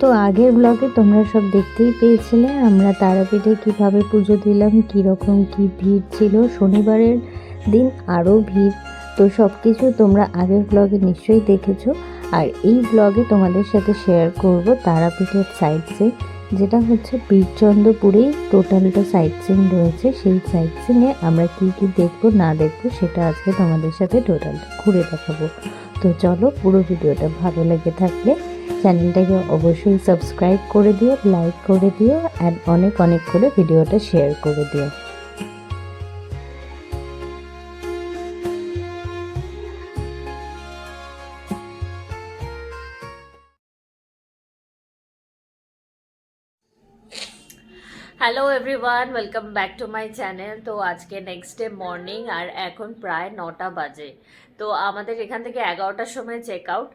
তো আগের ব্লগে তোমরা সব দেখতেই পেয়েছিলে, আমরা তারাপীঠে কীভাবে পুজো দিলাম, কীরকম কি ভিড় ছিল, শনিবারের দিন আরও ভিড়, তো সব কিছু তোমরা আগের ব্লগে নিশ্চয়ই দেখেছ। আর এই ব্লগে তোমাদের সাথে শেয়ার করব তারাপীঠের সাইড সিন যেটা হচ্ছে বীরচন্দ্রপুরেই টোটালটা সাইট সিন রয়েছে। সেই সাইট সিনে আমরা কি কি দেখব, না দেখব, সেটা আজকে তোমাদের সাথে টোটালটা ঘুরে দেখাবো। তো চলো পুরো ভিডিওটা ভালো লেগে থাকলে চ্যানেলটাকে অবশ্যই সাবস্ক্রাইব করে দিও লাইক করে দিও অ্যান্ড অনেক অনেক করে ভিডিওটা শেয়ার করে দিও। Hello everyone welcome back to my channel তো আজকে নেক্সট ডে মর্নিং আর এখন প্রায় নটা বাজে। তো আমাদের এখান থেকে এগারোটার সময় চেক আউট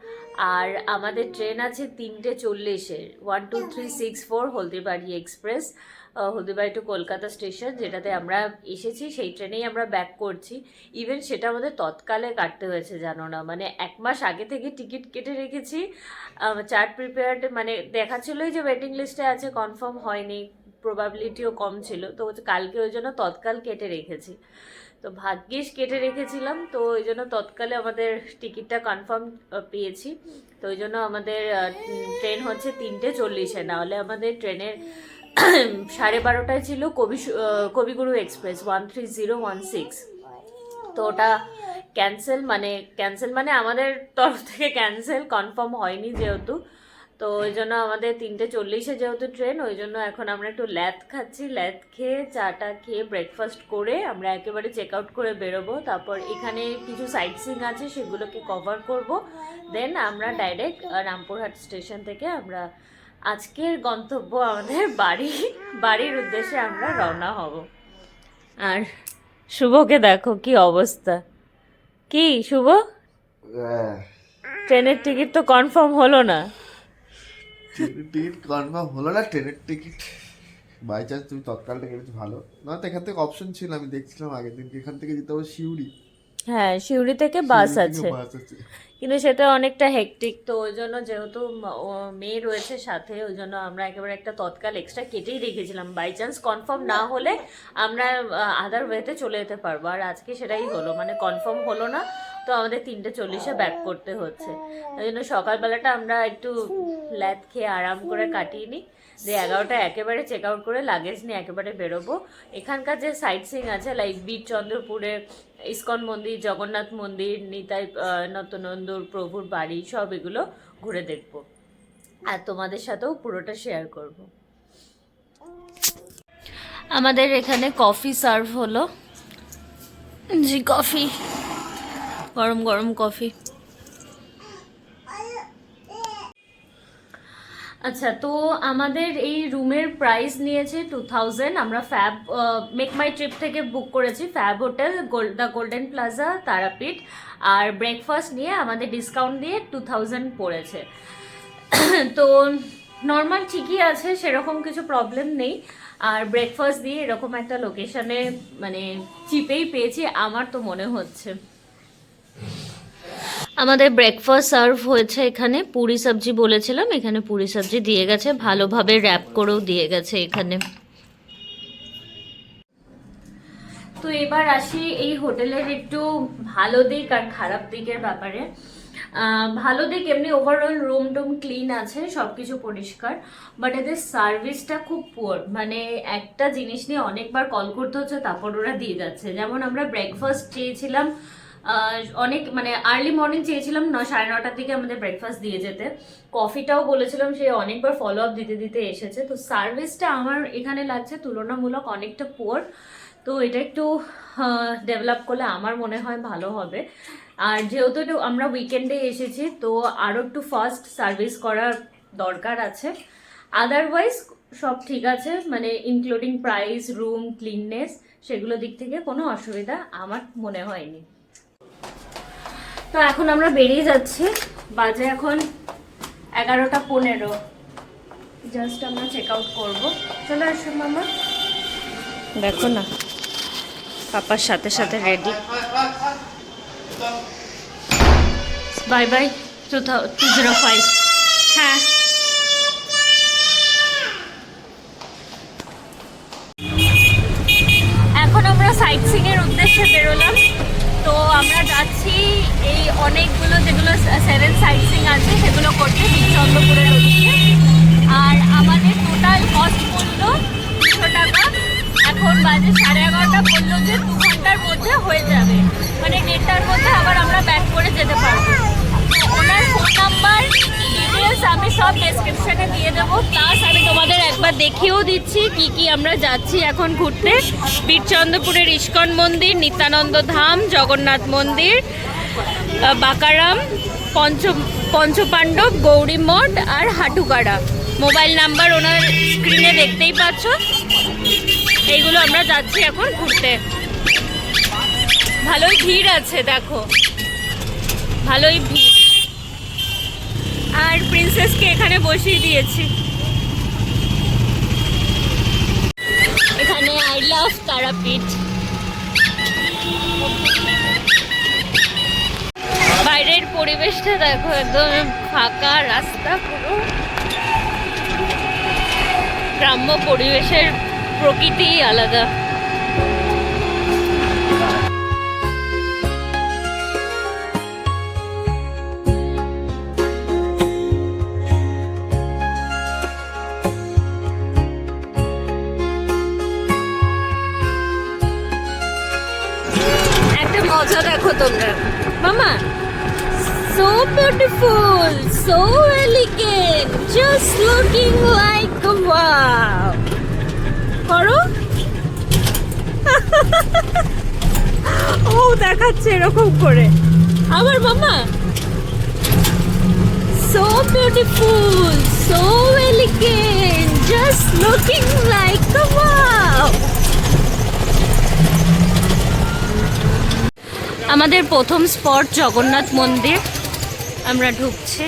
আর আমাদের ট্রেন আছে তিনটে চল্লিশের one two three six four Haldibari express Haldibari to Kolkata station যেটাতে আমরা এসেছি, সেই ট্রেনেই আমরা ব্যাক করছি। ইভেন সেটা আমাদের তৎকালে কাটতে হয়েছে, জানো না? মানে এক মাস আগে থেকে টিকিট কেটে রেখেছি। চার্ট প্রিপেয়ার্ড মানে দেখাচ্ছিলোই যে ওয়েটিং লিস্টে আছে কনফার্ম হয়নি। প্রবাবিলিটিও কম ছিল। তো কালকে ওই জন্য তৎকাল কেটে রেখেছি। তো ভাগ্যিস কেটে রেখেছিলাম। তো ওই জন্য তৎকালে আমাদের টিকিটটা কনফার্ম পেয়েছি। তো ওই জন্য আমাদের ট্রেন হচ্ছে তিনটে চল্লিশে। নাহলে আমাদের ট্রেনের সাড়ে বারোটায় ছিল Kabi Kabiguru express one three zero one six তো ওটা ক্যান্সেল মানে ক্যান্সেল মানে আমাদের তরফ থেকে ক্যান্সেল কনফার্ম হয়নি যেহেতু। তো ওই জন্য আমাদের তিনটে চল্লিশে যেহেতু ট্রেন ওই জন্য এখন আমরা একটু ল্যাথ খাচ্ছি। ল্যাথ খেয়ে চাটা খেয়ে ব্রেকফাস্ট করে আমরা একেবারে চেক আউট করে বেরোবো। তারপর এখানে কিছু সাইট সিং আছে সেগুলোকে কভার করব। দেন আমরা ডাইরেক্ট রামপুরহাট স্টেশন থেকে আমরা আজকের গন্তব্য আমাদের বাড়ি বাড়ির উদ্দেশ্যে আমরা রওনা হব। আর শুভকে দেখো কি অবস্থা। কি শুভ? ট্রেনের টিকিট তো কনফার্ম হলো না। ট্রেনের টিকিট কনফার্ম হলো না ট্রেনের টিকিট। বাই চান্স তুমি তৎকালটা কেটেছো ভালো। না তো এখান থেকে অপশন ছিল আমি দেখছিলাম আগের দিন এখান থেকে যেতে হবে শিউরি হ্যাঁ শিউরি থেকে বাস আছে। কিন্তু সেটা অনেকটা হেকটিক তো ওই জন্য যেহেতু মেয়ে রয়েছে সাথে ওই জন্য আমরা একেবারে একটা তৎকাল এক্সট্রা কেটেই রেখেছিলাম। বাই চান্স কনফার্ম না হলে আমরা আদার ওয়েতে চলে যেতে পারব। আর আজকে সেটাই হলো মানে কনফার্ম হলো না। তো আমাদের তিনটে চল্লিশে ব্যাক করতে হচ্ছে। ওই জন্য সকালবেলাটা আমরা একটু ল্যাদ খেয়ে আরাম করে কাটিয়ে নিই। দিয়ে এগারোটা একেবারে চেক আউট করে লাগেজ নিয়ে একেবারে বেরোবো। এখানকার যে সাইট সিং আছে লাইক বীর চন্দ্রপুরে ইস্কন মন্দির জগন্নাথ মন্দির নিতাই নতনন্দুর প্রভুর বাড়ি সব এগুলো ঘুরে দেখব। আর তোমাদের সাথেও পুরোটা শেয়ার করব। আমাদের এখানে কফি সার্ভ হলো। জি কফি গরম গরম কফি। আচ্ছা তো আমাদের এই রুমের প্রাইস নিয়েছে টু থাউজেন্ড আমরা ফ্যাব মেক মাই ট্রিপ থেকে বুক করেছি Fab hotel the golden plaza Tarapith. R breakfast নিয়ে আমাদের ডিসকাউন্ট দিয়ে টু থাউজেন্ড পড়েছে। তো নর্মাল ঠিকই আছে, সেরকম কিছু প্রবলেম নেই। আর ব্রেকফাস্ট দিয়ে এরকম একটা লোকেশনে মানে চিপেই পেয়েছি, আমার তো মনে হচ্ছে। আমাদের ব্রেকফাস্ট সার্ভ হয়েছে এখানে। পুরি সবজি বলেছিলাম, এখানে পুরি সবজি দিয়ে গেছে। ভালোভাবে র্যাপ করেও দিয়ে গেছে এখানে। তো এবার আসি এই হোটেলের একটু ভালো দিক আর খারাপ দিকের ব্যাপারে। ভালো দিক এমনি ওভারঅল রুম টুম ক্লিন আছে, সবকিছু পরিষ্কার বাট এদের সার্ভিসটা খুব পুয়ার মানে একটা জিনিস নিয়ে অনেকবার কল করতে হচ্ছে, তারপর ওরা দিয়ে যাচ্ছে। যেমন আমরা ব্রেকফাস্ট চেয়েছিলাম অনেক মানে আর্লি মর্নিং চেয়েছিলাম, ন, সাড়ে নটার দিকে আমাদের ব্রেকফাস্ট দিয়ে যেতে। কফিটাও বলেছিলাম, সে অনেকবার ফলো আপ দিতে দিতে এসেছে। তো সার্ভিসটা আমার এখানে লাগছে তুলনামূলক অনেকটা পোর তো এটা একটু ডেভেলপ করলে আমার মনে হয় ভালো হবে। আর যেহেতু একটু আমরা উইকেন্ডে এসেছি, তো আরও একটু ফাস্ট সার্ভিস করার দরকার আছে। আদারওয়াইজ সব ঠিক আছে মানে ইনক্লুডিং প্রাইস রুম ক্লিননেস সেগুলো দিক থেকে কোনো অসুবিধা আমার মনে হয়নি। তো এখন আমরা বেরিয়ে যাচ্ছি। বাজে এখন এগারোটা পনেরো। জাস্ট আমরা চেক আউট করব। চলে আসো মামা। দেখো না পাপার সাথে সাথে ready bye bye two two zero five হ্যাঁ। অনেকগুলো যেগুলো সেভেন সাইট সিং আছে, সেগুলো করতে চন্দ্রপুরের ওদিকে। আর আমাদের টোটাল কস্ট পড়ল দুশো টাকা। এখন বাজে সাড়ে এগারোটা, বলল যে দু ঘণ্টার মধ্যে হয়ে যাবে। মানে দেড়টার মধ্যে আবার আমরা ব্যাক করে যেতে পারব। ওনার ফোন নাম্বার ডিটেলস আমি সব ডেসক্রিপশনে দিয়ে দেবো। প্লাস আমি তোমাদের একবার দেখিয়েও দিচ্ছি কি কি আমরা যাচ্ছি এখন ঘুরতে। বীরচন্দ্রপুরের ইস্কন মন্দির, নিত্যানন্দ ধাম, জগন্নাথ মন্দির বাকারাম, পঞ্চ পঞ্চপাণ্ডব, গৌরী মঠ আর হাটুকাড়া মোবাইল নাম্বার ওনার স্ক্রিনে দেখতেই পাচ্ছ। এইগুলো আমরা যাচ্ছি এখন ঘুরতে। ভালোই ভিড় আছে, দেখো। ভালোই ভিড়। আর প্রিন্সেসকে এখানে বসিয়ে দিয়েছি। এখানে আই লাভ তারাপীঠ। বাইরের পরিবেশটা দেখো, একদম ফাঁকা রাস্তা পুরো। গ্রাম্য পরিবেশের প্রকৃতি আলাদা। মজা দেখো তোমরা মামা so beautiful so elegant just looking like a wow করো ও দেখাচ্ছে এরকম করে আবার মামা so beautiful so elegant just looking like a wow আমাদের প্রথম স্পট জগন্নাথ মন্দির। আমরা ঢুকছি।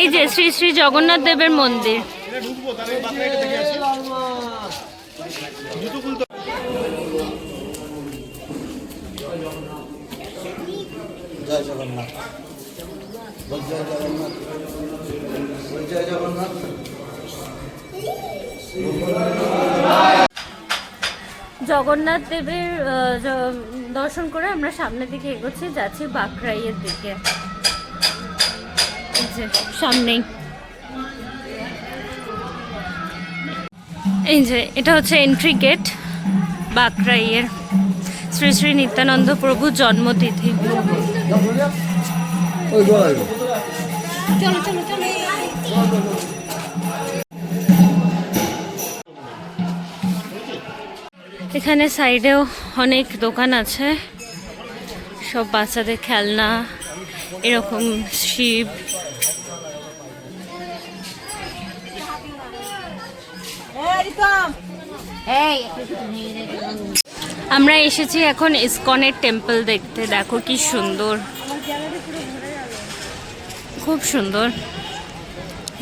এই যে শ্রী শ্রী জগন্নাথ দেবের মন্দির। জয় জগন্নাথ। জগন্নাথ দেবের দর্শন করে আমরা সামনের দিকে এগোচ্ছি, যাচ্ছি বাঁকড়াইয়ের দিকে। সামনেই। এই যে, এটা হচ্ছে এন্ট্রি গেট বাঁকড়াইয়ের। শ্রী শ্রী নিত্যানন্দ প্রভু জন্মতিথি। এখানে সাইডেও অনেক দোকান আছে। সব বাচ্চাদের খেলনা, এরকম শিব। আমরা এসেছি এখন ইসকনের টেম্পল দেখতে। দেখো কি সুন্দর। খুব সুন্দর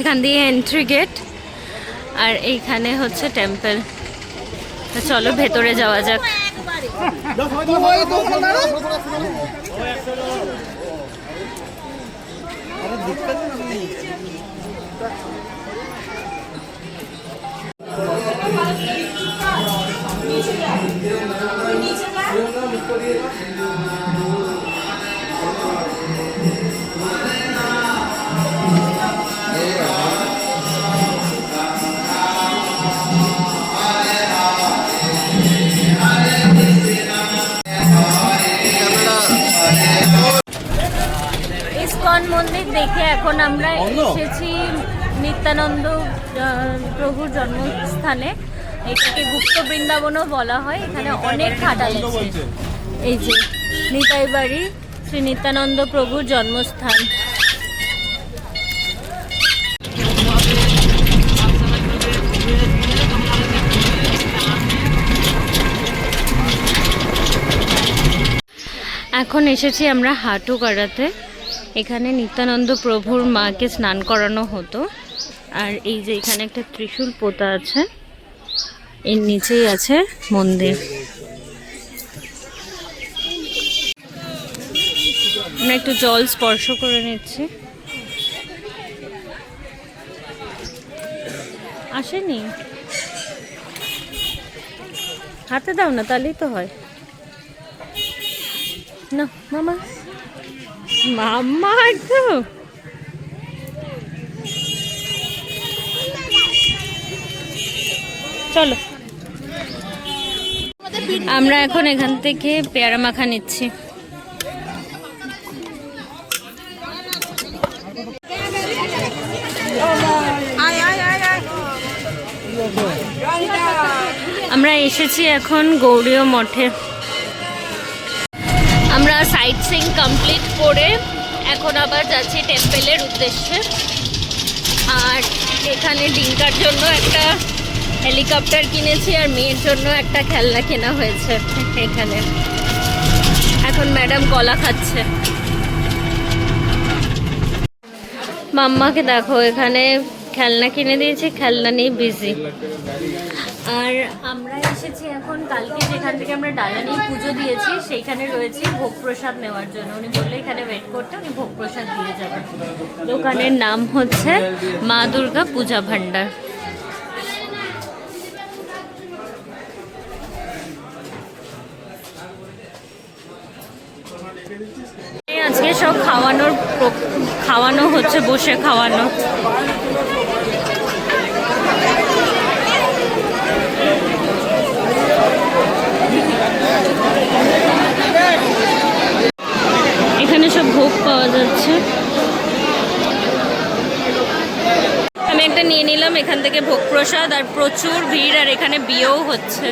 এখান দিয়ে এন্ট্রি গেট আর এইখানে হচ্ছে টেম্পল চলো ভেতরে যাওয়া যাক ইসকন মন্দির দেখে এখন আমরা এসেছি নিত্যানন্দ প্রভুর জন্মস্থানে। এটাকে গুপ্ত বৃন্দাবনও বলা হয়। এখানে অনেক খাটা লেগেছে এই যে নিতাই বাড়ি শ্রী নিত্যানন্দ প্রভুর জন্মস্থান। এখন এসেছি আমরা হাঁটু কাড়াতে এখানে নিত্যানন্দ প্রভুর মাকে স্নান করানো হতো। আর এই যে এখানে একটা ত্রিশূল পোতা আছে, এর নিচেই আছে মন্দির। আমরা একটু জল স্পর্শ করে নিচ্ছি। আসেনি? হাতে দাও না, তাহলেই তো হয়। না, মামা। মাম্মা একদম। চলো। আমরা এখন এখান থেকে পেয়ারা মাখা নিচ্ছি। আমরা এসেছি এখন গৌরীয় মঠে। সাইট সিং কমপ্লিট করে এখন আবার যাচ্ছি টেম্পেলের উদ্দেশ্যে। আর এখানে ডিঙ্কার জন্য একটা হেলিকপ্টার কিনেছি আর মেয়ের জন্য একটা খেলনা কেনা হয়েছে এখানে। এখন ম্যাডাম কলা খাচ্ছে। মাম্মাকে দেখো, এখানে খেলনা কিনে দিয়েছি, খেলনা নিয়ে বিজি আর আমরা এসেছি এখন কালকে যেখান থেকে আমরা ডালা নিয়ে পুজো দিয়েছি, সেইখানে রয়েছে ভোগ প্রসাদ নেওয়ার জন্য। উনি বললে এখানে ওয়েট করতে, উনি ভোগ প্রসাদ দিয়ে যাবেন। দোকানের নাম হচ্ছে মা দুর্গা পূজা ভাণ্ডার। আজকে সব খাওয়ানোর খাওয়ানো হচ্ছে, বসে খাওয়ানো। এখানে পাওয়া যাচ্ছে। আমি একটা নিয়ে নিলাম, এখান থেকে ভোগ প্রসাদ আর প্রচুর ভিড় আর এখানে বিয়েও হচ্ছে।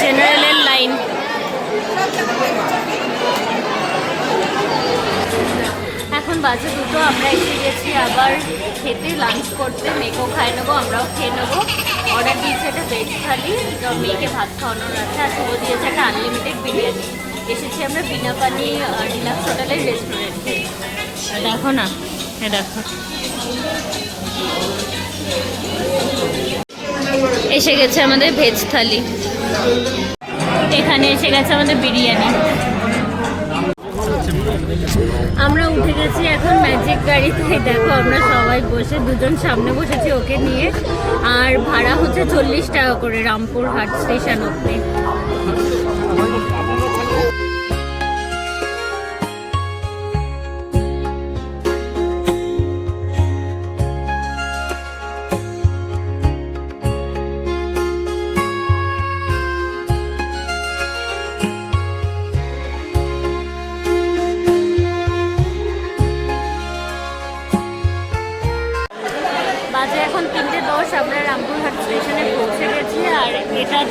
জেনারেলের লাইন এখন বাজে দুটো, আমরা এসে গেছি আবার খেতে লাঞ্চ করতে। মেয়েকেও খাই নেব, আমরাও খেয়ে নেব। অর্ডার দিয়েছে একটা ভেজ থালি মেয়েকে ভাত খাওয়ানোর আছে আর শুভ দিয়েছে একটা আনলিমিটেড বিরিয়ানি। এসেছি আমরা বিনা পানি ডিলাক্স হোটেলের রেস্টুরেন্টে দেখো না। হ্যাঁ দেখো। এসে গেছে আমাদের ভেজ থালি। এখানে এসে গেছে আমাদের বিরিয়ানি। আমরা উঠে গেছি এখন ম্যাজিক গাড়িতে। দেখো, আমরা সবাই বসে, দুজন সামনে বসেছি ওকে নিয়ে। আর ভাড়া হচ্ছে চল্লিশ টাকা করে রামপুর হাট স্টেশন অব্দি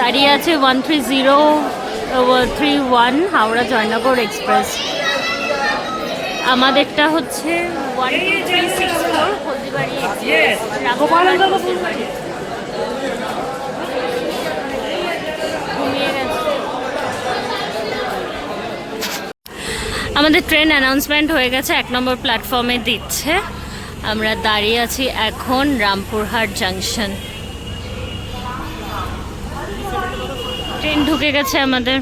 দাঁড়িয়ে আছে one three zero three one Howrah Jaynagar express. আমাদেরটা হচ্ছে ওয়ান আমাদের ট্রেন অ্যানাউন্সমেন্ট হয়ে গেছে, এক নম্বর প্ল্যাটফর্মে দিচ্ছে। আমরা দাঁড়িয়ে আছি এখন রামপুরহাট জাংশন ট্রেন ঢুকে গেছে আমাদের।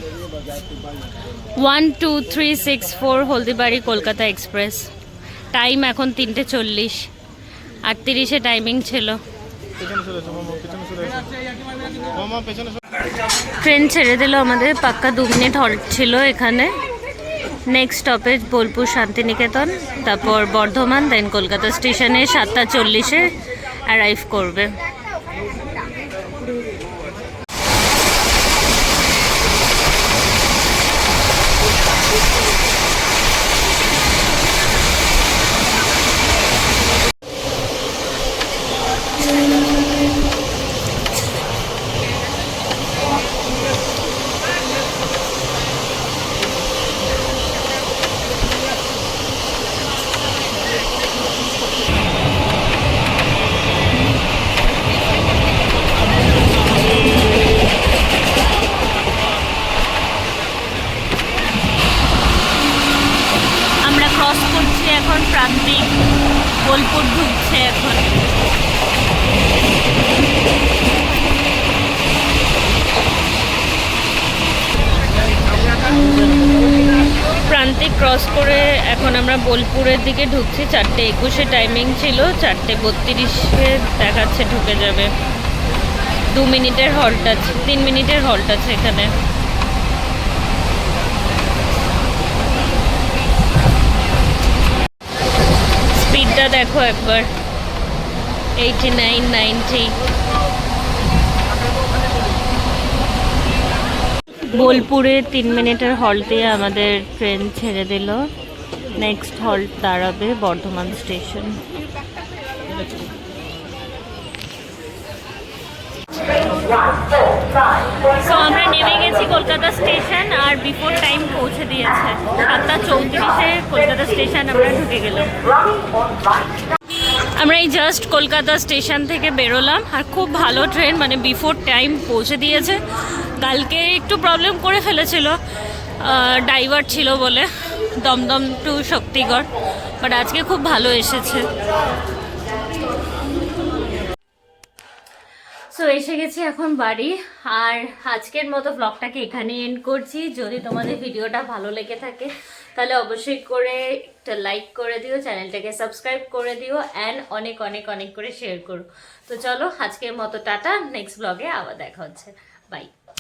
One two three six four Haldibari, Kolkata express time এখন তিনটে চল্লিশ। আটত্রিশে টাইমিং ছিল। ট্রেন ছেড়ে দিল আমাদের। পাক্কা দু মিনিট হল্ট ছিল এখানে। নেক্সট স্টপেজ বোলপুর শান্তিনিকেতন, তারপর বর্ধমান দেন কলকাতা স্টেশনে সাতটা চল্লিশে অ্যারাইভ করবে। ক্রস করে এখন আমরা বোলপুরের দিকে ঢুকছি। চারটে একুশে টাইমিং ছিল, চারটে বত্রিশে দেখাচ্ছে ঢুকে যাবে। দু মিনিটের হল্ট আছে, তিন মিনিটের হল্ট আছে এখানে। স্পিডটা দেখো একবার। এইটি নাইন নাইনটি বোলপুরে তিন মিনিটের হল্ট আমাদের ট্রেন ছেড়ে দিল। নেক্সট হল্ট দাঁড়াবে বর্ধমান স্টেশন। সো আমরা নেমে গেছি কলকাতা স্টেশন আর বিফোর টাইম পৌঁছে দিয়েছে। সাতটা চৌত্রিশে কলকাতা স্টেশন আমরা ঢুকে গেলাম। আমরা এই জাস্ট কলকাতা স্টেশন থেকে বেরোলাম। আর খুব ভালো ট্রেন মানে বিফোর টাইম পৌঁছে দিয়েছে। কালকে একটু প্রবলেম করে ফেলেছিল ড্রাইভার ছিল বলে, দমদম টু শক্তিগড় বাট আজকে খুব ভালো এসেছে। সো এসে গেছি এখন বাড়ি, আর আজকের মতো ব্লগটাকে এখানে এন্ড করছি। যদি তোমাদের ভিডিওটা ভালো লেগে থাকে, তাহলে অবশ্যই করে একটা লাইক করে দিও, চ্যানেলটাকে সাবস্ক্রাইব করে দিও অ্যান্ড অনেক অনেক অনেক করে শেয়ার করো। তো চলো, আজকের মতো টাটা নেক্সট ব্লগে আবার দেখা হচ্ছে। বাই